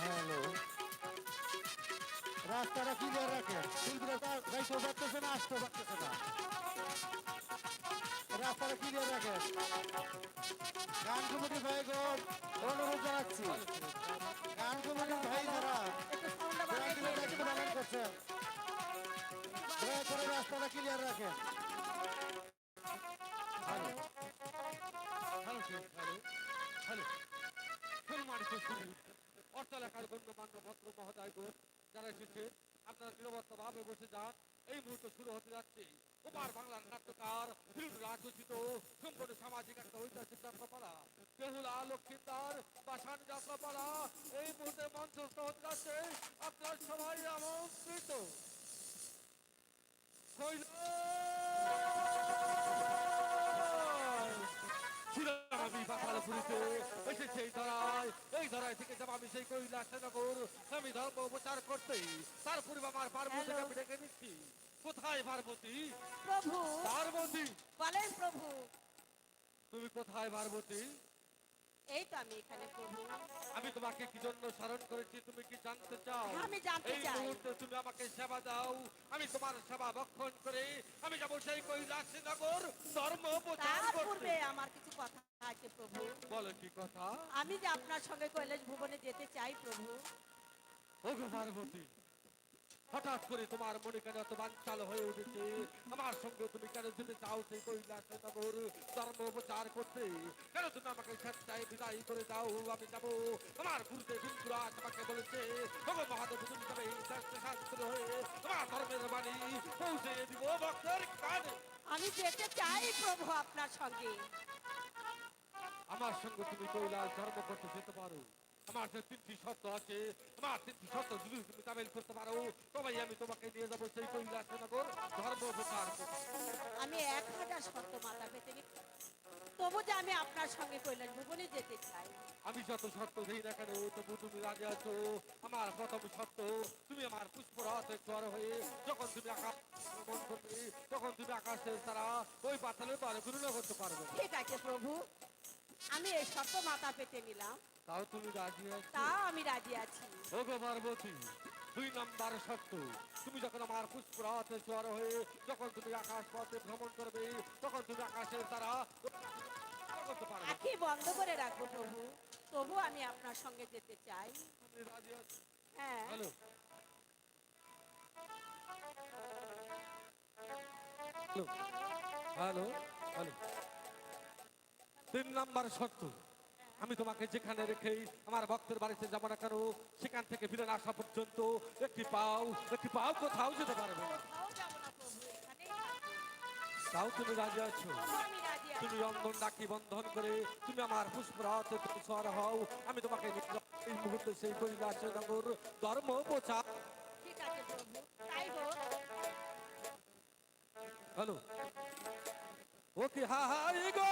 Hello. রাস্তাটা clear রাখেন শিল্পীরা যাইতে পারতেছে না আসতে পারতেছে না। রাস্তাটা ক্লিয়ার রাখেন গান কমিটি ভাইগণ অনুরোধ জানাচ্ছি। গান কমিটির ভাই যারা দায়িত্ব পালন করছেন দয়া করে রাস্তাটা ক্লিয়ার রাখেন হ্যালো। Hello hello. হ্যালো। সম্মানিত শুধু অর্থ এলাকার গণ্যমান্য ভদ্র মহোদয়গণ যারা এসেছে, আপনারা নিরবত্তভাবে বসে যান। এই মুহূর্তে শুরু হতে যাচ্ছে। ওপার বাংলার নাট্যকার রাজচিত সম্পূর্ণ সামাজিক একটা ঐতিহাসিক যাত্রাপালা। বেহুলা লক্ষ্মীদার পাষাণ যাত্রাপালা। এই মুহূর্তে মঞ্চস্থ হতে যাচ্ছে। আপনার সবাই আমন্ত্রিত। ছিলাম এই ধরায় থেকে যাব আমি সেই কৈলাসনগর। আমি ধর্ম উপচার করতে তার পূর্বে আমার পার্বতীকে আমি ডেকে নিচ্ছি। কোথায় পার্বতী? প্রভু। পার্বতী। বলেন প্রভু। তুমি কোথায় পার্বতী? এই তো আমি এখানে প্রভু। আমি তোমাকে কি জন্য স্মরণ করেছি তুমি কি জানতে চাও? আমি জানতে এই মুহূর্তে তুমি আমাকে সেবা দাও। আমি তোমার সেবা ভক্ষণ করে আমি যাব সেই কৈলাসনগর ধর্ম প্রচার করতে। আমার কিছু কথা আছে প্রভু। বলো কি কথা? আমি যে আপনার সঙ্গে কৈলাস ভুবনে যেতে চাই প্রভু। ওগো পার্বতী হঠাৎ করে তোমার মনে কেন এত বাঞ্চাল হয়ে উঠেছে? আমার সঙ্গে তুমি কেন যেতে চাও সেই কৈলাসনগর ধর্ম প্রচার করতে। কেন তুমি আমাকে স্বেচ্ছায় বিদায় করে দাও? আমি যাব। আমার গুরুদেব বিন্দুরা আমাকে বলেছে ওগো মহাদেব তুমি তবে শাস্ত্র হয়ে তোমার ধর্মের বাণী পৌঁছে দিব ভক্তের কানে। আমি যেতে চাই প্রভু আপনার সঙ্গে। আমার সঙ্গে তুমি কৈলাস ধর্ম করতে যেতে পারো। আমার যে তিনটি শর্ত আছে আমার তিনটি শর্ত যদি তুমি তামিল করতে পারো তবেই আমি তোমাকে নিয়ে যাব সেই কৈলাসনগর ধর্ম প্রচার আমি এক হাজার শর্ত মাথা পেতে তবু যে আমি আপনার সঙ্গে কৈলাস ভুবনে যেতে চাই। আমি যত শর্ত দিই না কেন তবু তুমি রাজি আছো? আমার প্রথম শর্ত তুমি আমার পুষ্পরাতে জ্বর হয়ে যখন তুমি আকাশ ভ্রমণ করবে তখন তুমি আকাশের তারা ওই পাতালের পারে গুরুনা করতে পারবে। ঠিক আছে প্রভু। আমি এই শর্ত মাথা পেতে নিলাম। তাও তুমি রাজি আছো? তা আমি রাজি আছি। ওগো পার্বতী দুই নাম্বার সত্য তুমি যখন আমার পুষ্পরাতে জ্বর হয়ে যখন তুমি আকাশ পথে ভ্রমণ করবে তখন তুমি আকাশের তারা করতে পারবে। আখি বন্ধ করে রাখব প্রভু। তবু আমি আপনার সঙ্গে যেতে চাই। তুমি রাজি আছো? হ্যাঁ। হ্যালো। Hello hello. তিন নাম্বার শর্ত। আমি তোমাকে যেখানে রেখে আমার ভক্তের বাড়িতে যাব না কেন, সেখান থেকে ফিরে আসা পর্যন্ত একটি পাও একটি পাও কোথাও যেতে পারবে। তাও তুমি রাজি আছো? তুমি অন্ধন ডাকি বন্ধন করে তুমি আমার পুষ্পরাতে সর হও। আমি তোমাকে এই মুহূর্তে সেই কৈলাস নগর ধর্ম প্রচার হ্যালো? ওকে হাই গো!